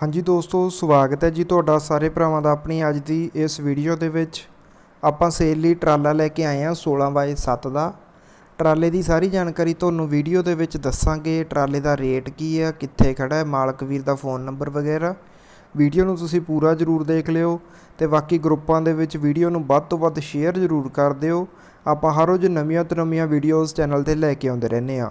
ਹਾਂਜੀ ਦੋਸਤੋ, ਸਵਾਗਤ ਹੈ ਜੀ ਤੁਹਾਡਾ ਸਾਰੇ ਭਰਾਵਾਂ ਦਾ ਆਪਣੀ ਅੱਜ ਦੀ ਇਸ ਵੀਡੀਓ ਦੇ ਵਿੱਚ। ਆਪਾਂ ਸੇਲ ਲਈ ਟਰਾਲਾ ਲੈ ਕੇ ਆਏ ਹਾਂ 16 ਬਾਈ 7 ਦਾ। ਟਰਾਲੇ ਦੀ ਸਾਰੀ ਜਾਣਕਾਰੀ ਤੁਹਾਨੂੰ ਵੀਡੀਓ ਦੇ ਵਿੱਚ ਦੱਸਾਂਗੇ। ਟਰਾਲੇ ਦਾ ਰੇਟ ਕੀ ਹੈ, ਕਿੱਥੇ ਖੜਾ ਹੈ, ਮਾਲਕ ਵੀਰ ਦਾ ਫੋਨ ਨੰਬਰ ਵਗੈਰਾ। ਵੀਡੀਓ ਨੂੰ ਤੁਸੀਂ ਪੂਰਾ ਜ਼ਰੂਰ ਦੇਖ ਲਿਓ ਤੇ ਬਾਕੀ ਗਰੁੱਪਾਂ ਦੇ ਵਿੱਚ ਵੀਡੀਓ ਨੂੰ ਵੱਧ ਤੋਂ ਵੱਧ ਸ਼ੇਅਰ ਜ਼ਰੂਰ ਕਰ ਦਿਓ। ਆਪਾਂ ਹਰ ਰੋਜ਼ ਨਵੀਆਂ ਤੋਂ ਨਵੀਆਂ ਵੀਡੀਓਜ਼ ਚੈਨਲ ਤੇ ਲੈ ਕੇ ਆਉਂਦੇ ਰਹਿੰਦੇ ਹਾਂ।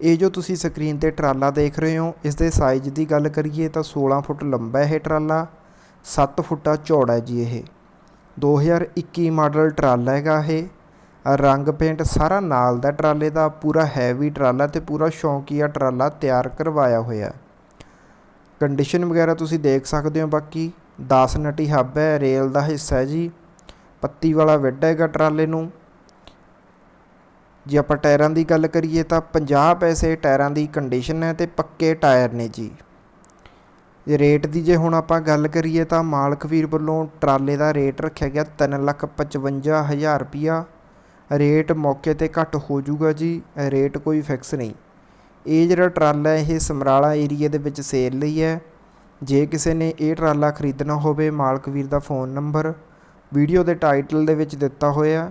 ਇਹ ਜੋ ਤੁਸੀਂ ਸਕਰੀਨ ਤੇ ਟਰਾਲਾ ਦੇਖ ਰਹੇ ਹੋ, ਇਸ ਦੇ ਸਾਈਜ਼ ਦੀ ਗੱਲ ਕਰੀਏ ਤਾਂ 16 ਫੁੱਟ ਲੰਬਾ ਇਹ ਟਰਾਲਾ 7 ਫੁੱਟਾ ਚੌੜਾ ਜੀ ਇਹ। 2021 ਮਾਡਲ ਟਰਾਲਾ ਹੈਗਾ ਇਹ। ਰੰਗ ਪੇਂਟ ਸਾਰਾ ਨਾਲ ਦਾ ਟਰਾਲੇ ਦਾ, ਪੂਰਾ ਹੈਵੀ ਟਰਾਲਾ ਤੇ ਪੂਰਾ ਸ਼ੌਂਕੀਆ ਟਰਾਲਾ ਤਿਆਰ ਕਰਵਾਇਆ ਹੋਇਆ। ਕੰਡੀਸ਼ਨ ਵਗੈਰਾ ਤੁਸੀਂ ਦੇਖ ਸਕਦੇ ਹੋ ਬਾਕੀ। 10 ਨਟੀ ਹੱਬ ਹੈ ਰੇਲ ਦਾ ਹਿੱਸਾ ਹੈ ਜੀ। ਪੱਤੀ ਵਾਲਾ ਵਿੱਡ ਹੈਗਾ ਟਰਾਲੇ ਨੂੰ। ਜੇ ਆਪਾਂ ਟਾਇਰਾਂ ਦੀ ਗੱਲ ਕਰੀਏ ਤਾਂ 50 ਪੈਸੇ ਟਾਇਰਾਂ ਦੀ ਕੰਡੀਸ਼ਨ ਹੈ ਤੇ ਪੱਕੇ ਟਾਇਰ ਨੇ ਜੀ। ਜੇ ਰੇਟ ਦੀ ਜੇ ਹੁਣ ਆਪਾਂ ਗੱਲ ਕਰੀਏ ਤਾਂ ਮਾਲਕ ਵੀਰ ਵੱਲੋਂ ਟਰਾਲੇ ਦਾ ਰੇਟ ਰੱਖਿਆ ਗਿਆ 355000 ਰੁਪਿਆ ਰੇਟ ਮੌਕੇ ਤੇ ਘੱਟ ਹੋ ਜਾਊਗਾ ਜੀ ਰੇਟ ਕੋਈ ਫਿਕਸ ਨਹੀਂ। ਇਹ ਜਿਹੜਾ ਟਰਾਲਾ ਹੈ, ਇਹ ਸਮਰਾਲਾ ਏਰੀਆ ਦੇ ਵਿੱਚ ਸੇਲ ਲਈ ਹੈ। ਜੇ ਕਿਸੇ ਨੇ ਇਹ ਟਰਾਲਾ ਖਰੀਦਣਾ ਹੋਵੇ ਮਾਲਕ ਵੀਰ ਦਾ ਫੋਨ ਨੰਬਰ ਵੀਡੀਓ ਦੇ ਟਾਈਟਲ ਦੇ ਵਿੱਚ ਦਿੱਤਾ ਹੋਇਆ।